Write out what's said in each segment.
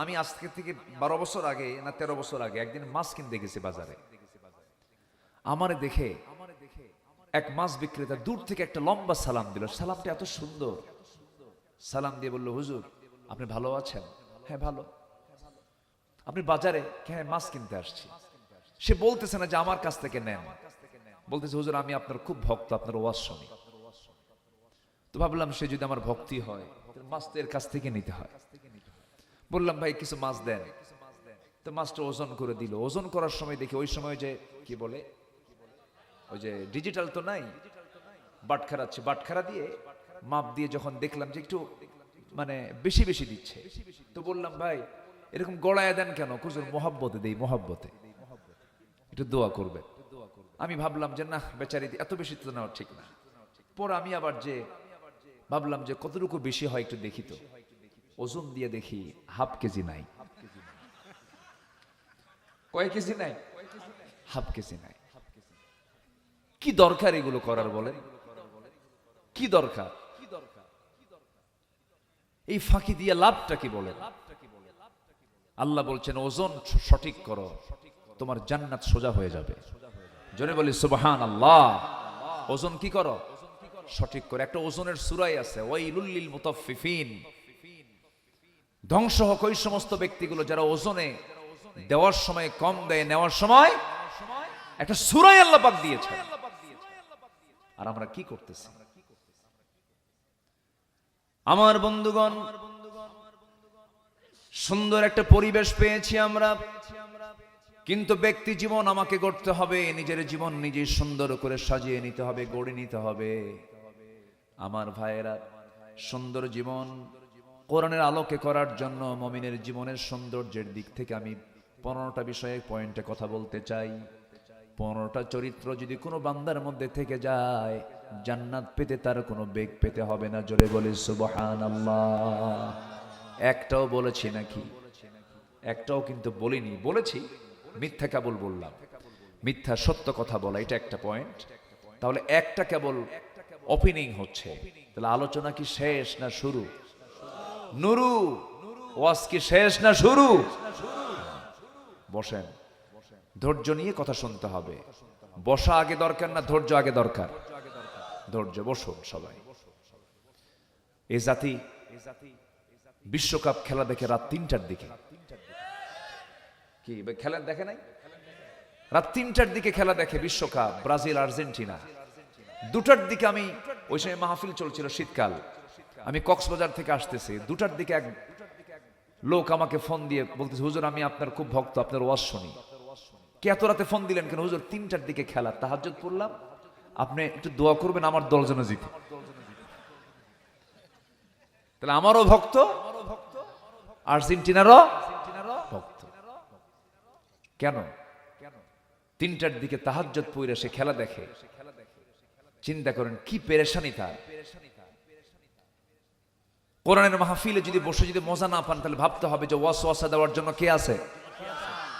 আমি আজকে থেকে বারো বছর আগে না তেরো বছর আগে একদিন মাছ কিনতে গেছি বাজারে। আমারে দেখে এক মাছ বিক্রেতা দূর থেকে একটা লম্বা সালাম দিল। সালামটা এত সুন্দর। সালাম দিয়ে বলল, হুজুর, আপনি ভালো আছেন? হ্যাঁ ভালো। আপনি বাজারে হ্যাঁ মাছ কিনতে আসছি সে বলতেছে না যে আমার কাছ থেকে নেন। বলতেছে, হুজুর, আমি আপনার খুব ভক্ত, আপনার ওয়াজ শুনি। তো ভাবলাম, সে যদি আমার ভক্তি হয় মাছ তো এর কাছ থেকে নিতে হয়। বললাম, ভাই, কিছু মাছ দেন। তো মাছটা ওজন করে দিল। ওজন করার সময় দেখি ওই সময় যে, কি বলে? ওই যে ডিজিটাল তো নাই বাটখারা আছে বাটখারা দিয়ে মাপ দিয়ে যখন দেখলাম যে একটু মানে বেশি বেশি দিচ্ছে। তো বললাম, ভাই, এরকম গড়ায় দেন কেন? কুজুর মহাব্বতে দেই, মহাব্বতে। একটু দোয়া করবে আমি ভাবলাম যে না বেচারি, এত বেশি তো নেওয়া ঠিক না। পর আমি আবার যে, ভাবলাম যে কতটুকু বেশি হয় একটু দেখি তো। ওজন দিয়ে দেখি হাফ কেজি নাই। কয় কেজি নাই? হাফ কেজি নাই। কি দরকার এগুলো করার বলেন? কি দরকার? এই ফাঁকি দিয়ে লাভটা কি বলেন? আল্লাহ বলছেন, ওজন সঠিক করো, তোমার জান্নাত সোজা হয়ে যাবে। জনে বলি সুবহান আল্লাহ ওজন কি করো? সঠিক করে। একটা ওজনের সুরাই আছে ওই লুল্লিল মুতাফফিফিন। ধ্বংস হোক ওই সমস্ত ব্যক্তিগুলো যারা ওজনে দেওয়ার সময়, কম দেয়, নেওয়ার সময়, একটা সুরাই আল্লাহ পাক দিয়েছে আর আমরা কি করতেছি? আমার বন্ধুগণ, সুন্দর একটা পরিবেশ পেয়েছি আমরা। কিন্তু ব্যক্তি জীবন আমাকে গড়তে হবে, নিজের জীবন নিজে সুন্দর করে সাজিয়ে নিতে হবে, গড়ে নিতে হবে। আমার ভাইয়েরা, সুন্দর জীবন কোরআনের আলোকে করার জন্য মমিনের জীবনের সৌন্দর্যের দিক থেকে আমি পনেরোটা বিষয়ে পয়েন্টে কথা বলতে চাই। পনেরোটা চরিত্র যদি কোনো বান্দার মধ্যে থেকে যায়, জান্নাত পেতে তার কোনো বেগ পেতে হবে না, জোরে বলে সুবহান একটাও বলেছি নাকি? একটাও কিন্তু বলিনি, বলেছি, মিথ্যা কেবল বললাম। মিথ্যা সত্য কথা বলা, এটা একটা পয়েন্ট। তাহলে একটা কেবল ওপেনিং হচ্ছে। তাহলে আলোচনা কি শেষ না শুরু? নুরু, ওয়াজ কি শেষ না শুরু? বসেন, ধৈর্য নিয়ে কথা শুনতে হবে। বসা আগে দরকার না ধৈর্য আগে দরকার? ধৈর্য, বসুন সবাই। এই জাতি বিশ্বকাপ খেলা দেখে রাত তিনটার দিকে। কি খেলা দেখে নাই? রাত তিনটার দিকে খেলা দেখে বিশ্বকাপ, ব্রাজিল, আর্জেন্টিনা। দুটার দিকে আমি ওই সময় মাহফিল চলছিল শীতকাল। আমি কক্সবাজার থেকে আসতেছি। দুটার দিকে এক লোক আমাকে ফোন দিয়ে বলতেছে, হুজুর, আমি আপনার খুব ভক্ত, আপনার ওয়াজ শুনি। কে এত রাতে ফোন দিলেন কেন? হুজুর, তিনটার দিকে খেলা, তাহাজ্জুদ পড়লাম। আপনি একটু দোয়া করবেন, আমার দল যেন জিতে। তাহলে আমারও ভক্ত, আর্জেন্টিনারও ভক্ত। কেন? তিনটার দিকে তাহাজ্জুদ পইরা সে খেলা দেখে। চিন্তা করেন, কি পেরেশানি তার। কোরআনের মাহফিলে যদি বসে যদি মজা না পান, তাহলে ভাবতে হবে যে ওয়াস ওয়াসা দেওয়ার জন্য কে আছে?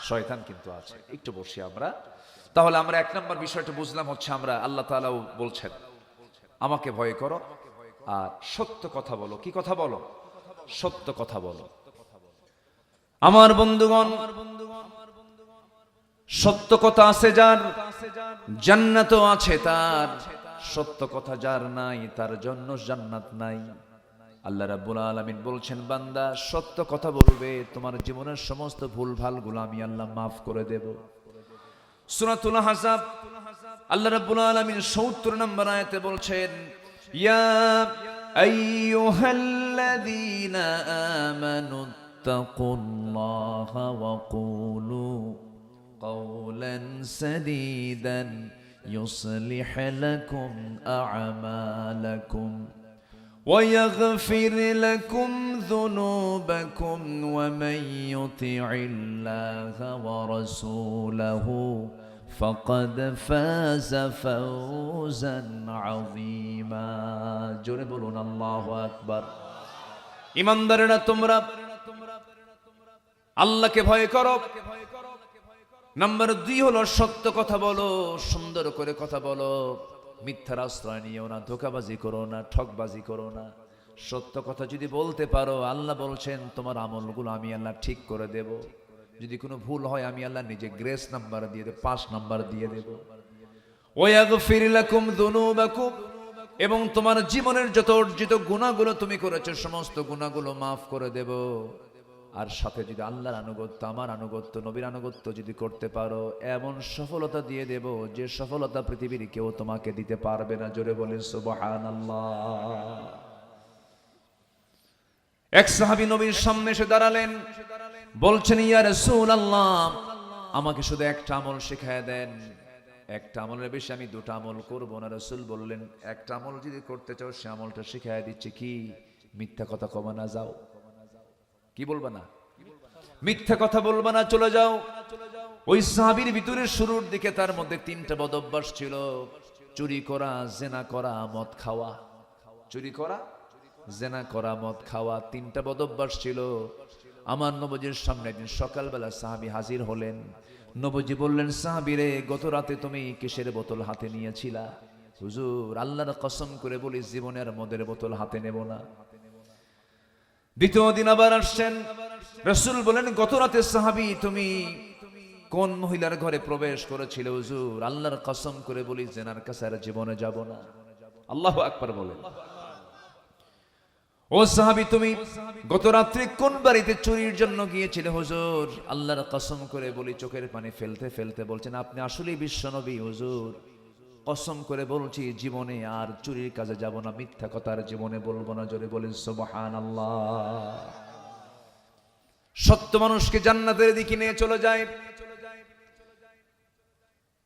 শয়তান কিন্তু আছে। একটু বসি আমরা। তাহলে আমরা এক নম্বর বিষয়টা বুঝলাম হচ্ছে আমরা, আল্লাহ তাআলাও বলছেন, আমাকে ভয় করো আর সত্য কথা বলো। কি কথা বলো? সত্য কথা বলো। আমার বন্ধুগণ, সত্য কথা আছে যার, জান্নাতও আছে তার। সত্য কথা যার নাই, তার জন্য জান্নাত নাই। আল্লাহ রাব্বুল আলামিন বলছেন বান্দা সত্য কথা বলবে তোমার জীবনের সমস্ত ভুল ভাল গুলো আমি আল্লাহ মাফ করে দেব সূরাতুল আহজাব আল্লাহ রাব্বুল আলামিন 70 নম্বর আয়াতে বলছেন ইয়া আইয়ুহাল্লাযীনা আমানু তাকুল্লাহা ওয়া কুলু قولا سديدا يصلح لكم اعمالكم ويغفر لكم ذنوبكم ومن يطع الله ورسوله فقد فاز فوزا عظيما جربون الله اكبر ইমানদারেরা তোমরা আল্লাহকে ভয় করো নাম্বার দুই হলো সত্য কথা বলো সুন্দর করে কথা বলো মিথ্যার আশ্রয় নিও না, ধোকাবাজি করো না, ঠকবাজি করো না। সত্য কথা যদি বলতে পারো, আল্লাহ বলছেন, তোমার আমলগুলো আমি আল্লাহ ঠিক করে দেব। যদি কোনো ভুল হয়, আমি আল্লাহ নিজে গ্রেস নাম্বার দিয়ে দেব পাঁচ নাম্বার দিয়ে দেব। এবং তোমার জীবনের যত অর্জিত গুণাগুলো তুমি করেছ, সমস্ত গুণাগুলো মাফ করে দেব। আর সাথে যদি আল্লাহর আনুগত্য, আমার আনুগত্য, নবীর আনুগত্য যদি করতে পারো, এমন সফলতা দিয়ে দেব যে সফলতা পৃথিবীর কেউ তোমাকে দিতে পারবে না। জোরে বলে সুবহানাল্লাহ। এক সাহাবী নবীর সামনে এসে দাঁড়ালেন। বলছেন, ইয়া রাসূলুল্লাহ, আমাকে শুধু একটা আমল শেখায় দেন। একটা আমলের বেশি আমি দুটো আমল করব না। রাসূল বললেন, একটা আমল যদি করতে চাও, সে আমলটা শেখায় দিচ্ছে কি? মিথ্যা কথা কমা না, যাও। কি বলবা না? মিথ্যা কথা বলবা না, চলে যাও। ওই সাহাবীর ভিতরে শুরুর দিকে তার মধ্যে তিনটা বদভ্যাস ছিল। চুরি করা, জেনা করা, মদ খাওয়া। চুরি করা, জেনা করা, মদ খাওয়া, তিনটা বদভ্যাস ছিল। আমার নবজির সামনে একদিন সকালবেলা সাহাবি হাজির হলেন। নবজি বললেন, সাহাবিরে, গত রাতে তুমি কিসের বোতল হাতে নিয়েছিলা? হুজুর, আল্লাহর কসম করে বলি জীবনে আর মদের বোতল হাতে নেব না। দ্বিতীয় দিন আবার আসছেন। রসুল বলেন, গত রাতে সাহাবি তুমি কোন মহিলার ঘরে প্রবেশ করেছিল হুজুর? আল্লাহর কসম করে বলি, জেনার কাছে আর জীবনে যাব না। আল্লাহ আকবার বলেন। ও সাহাবি তুমি গত রাত্রে কোন বাড়িতে চুরির জন্য গিয়েছিলে হুজুর? আল্লাহর কসম করে বলি, চোখের পানি ফেলতে ফেলতে বলছেন, আপনি আসলেই বিশ্বনবী হুজুর। কসম করে বলছি, জীবনে আর চুরির কাজে যাব না, মিথ্যা কথা আর জীবনে বলব না, জোরে বলেন সুবহান সত্য মানুষকে জান্নাতের দিকে নিয়ে চলে যায়।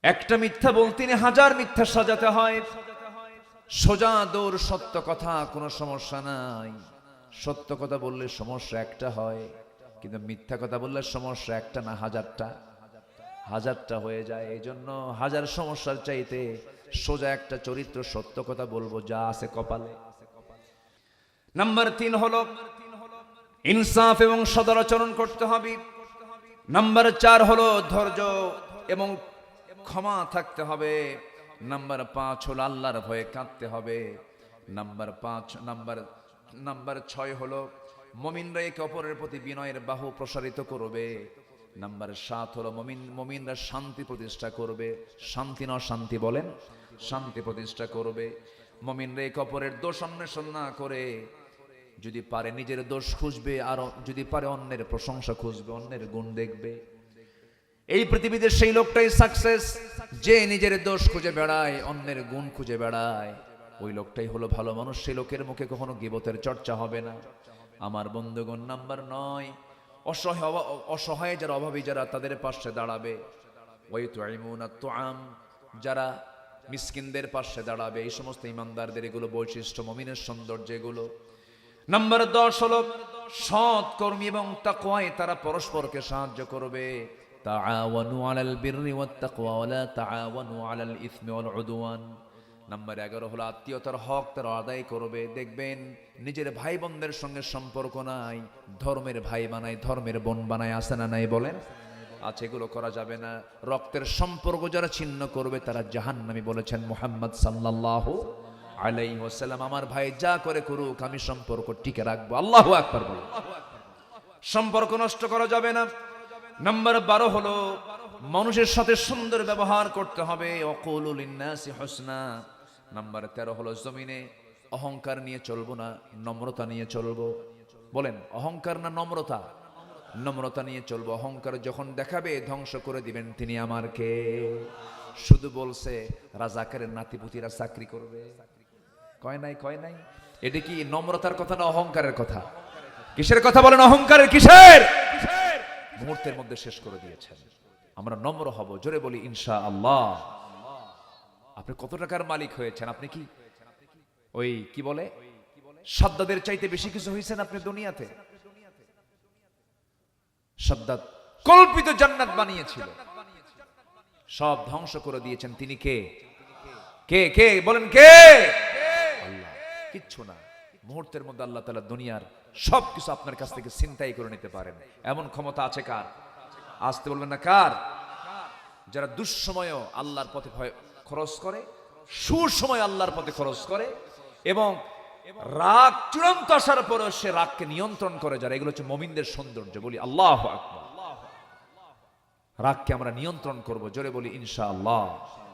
একটা মিথ্যা বলতে হাজার মিথ্যা সাজাতে হয়। সোজা দৌড়, সত্য কথা, কোনো সমস্যা নাই। সত্য কথা বললে সমস্যা একটা হয়, কিন্তু মিথ্যা কথা বললে সমস্যা একটা না হাজারটা। হাজারটা হয়ে যায়, এই জন্য হাজার সমস্যার চাইতে সোজা একটা চরিত্র সত্য কথা বলব, যা আছে কপালে। নাম্বার তিন হলো ইনসাফ এবং সদরাচরণ করতে হবে। নাম্বার চার হলো ধৈর্য এবং ক্ষমা থাকতে হবে। নাম্বার পাঁচ হলো আল্লাহর ভয়ে কাঁদতে হবে। নাম্বার পাঁচ, নাম্বার নাম্বার ছয় হলো মমিনরা একে অপরের প্রতি বিনয়ের বাহু প্রসারিত করবে। নাম্বার সাত হলো মমিন, মমিনরা শান্তি প্রতিষ্ঠা করবে। শান্তি না শান্তি বলেন? শান্তি প্রতিষ্ঠা করবে। মমিনরা একে অপরের দোষ অন্বেষণ না করে। যদি পারে নিজের দোষ খুঁজবে, আর যদি পারে অন্যের প্রশংসা খুঁজবে, অন্যের গুণ দেখবে। এই পৃথিবীতে সেই লোকটাই সাকসেস যে নিজের দোষ খুঁজে বেড়ায়, অন্যের গুণ খুঁজে বেড়ায়। ওই লোকটাই হলো ভালো মানুষ, সেই লোকের মুখে কখনো গিবতের চর্চা হবে না। আমার বন্ধুগণ, নাম্বার নয় অসহায় অসহায় যারা অভাবী যারা তাদের পাশে দাঁড়াবে। ওই তো আম যারা মিসকিনদের পাশে দাঁড়াবে। এই সমস্ত ইমানদারদের এগুলো বৈশিষ্ট্য, মমিনের সৌন্দর্য এগুলো। নাম্বার দশ হলো সৎ কর্মী এবং তাকওয়ায় তারা পরস্পরকে সাহায্য করবে। তাআওয়ানু আলাল বিররি ওয়াত তাকওয়া ওয়া লা তাআওয়ানু আলাল ইসমি ওয়াল উদওয়ান। নাম্বার এগারো হলো আত্মীয়তার হক তারা আদায় করবে। দেখবেন নিজের ভাই বোনদের সঙ্গে সম্পর্ক নাই, ধর্মের ভাই বানায়, ধর্মের বোন বানায় আসে না নাই বলেন? আছে এগুলো করা যাবে না। রক্তের সম্পর্ক যারা ছিন্ন করবে তারা জাহান্নামী বলেছেন মোহাম্মদ সাল্লাল্লাহু আলাইহি ওয়াসাল্লাম। আমার ভাই যা করে করুক, আমি সম্পর্ক টিকে রাখব। আল্লাহু আকবার বলুন। সম্পর্ক নষ্ট করা যাবে না। নাম্বার বারো হলো মানুষের সাথে সুন্দর ব্যবহার করতে হবে। হোসনা। নাম্বার তেরো হলো জমিনে অহংকার নিয়ে চলবো না, নম্রতা নিয়ে চলবো। বলেন, অহংকার না নম্রতা? নম্রতা নিয়ে চলবো। অহংকার যখন দেখাবে, ধ্বংস করে দিবেন তিনি আমারকে শুধু বলছে, রাজাকারের নাতিপুতিরা চাকরি করবে। কয় নাই কয় নাই? এটা কি নম্রতার কথা না অহংকারের কথা? কিসের কথা বলেন? অহংকারের কিসের? মুহূর্তের মধ্যে শেষ করে দিয়েছেন। আমরা নম্র হব, জোরে বলি ইনশা আল্লাহ আপনি কত টাকার মালিক হয়েছেন? আপনি কি ওই কি বলে? সাদ্দাদের চাইতে বেশি কিছু হয়েছেন আপনি দুনিয়াতে? সাদ্দাদ কল্পিত জান্নাত বানিয়েছিল। সব ধ্বংস করে দিয়েছেন। তিনি কে? কে কে? বলেন কে? আল্লাহ। কিচ্ছু না। মুহূর্তের মধ্যে আল্লাহ তালা দুনিয়ার সব কিছু আপনার কাছ থেকে চিন্তাই করে নিতে পারেন। এমন ক্ষমতা আছে কার? আসতে বলবেন না কার? যারা দুঃসময় আল্লাহর পথে খরচ করে, সুসময় আল্লাহর পথে খরচ করে এবং রাগ চূড়ান্ত আসার পরেও সে রাগকে নিয়ন্ত্রণ করে যারা, এগুলো হচ্ছে মমিনদের সৌন্দর্য। বলি আল্লাহ রাগকে আমরা নিয়ন্ত্রণ করব, জোরে বলি ইনশাআল্লাহ।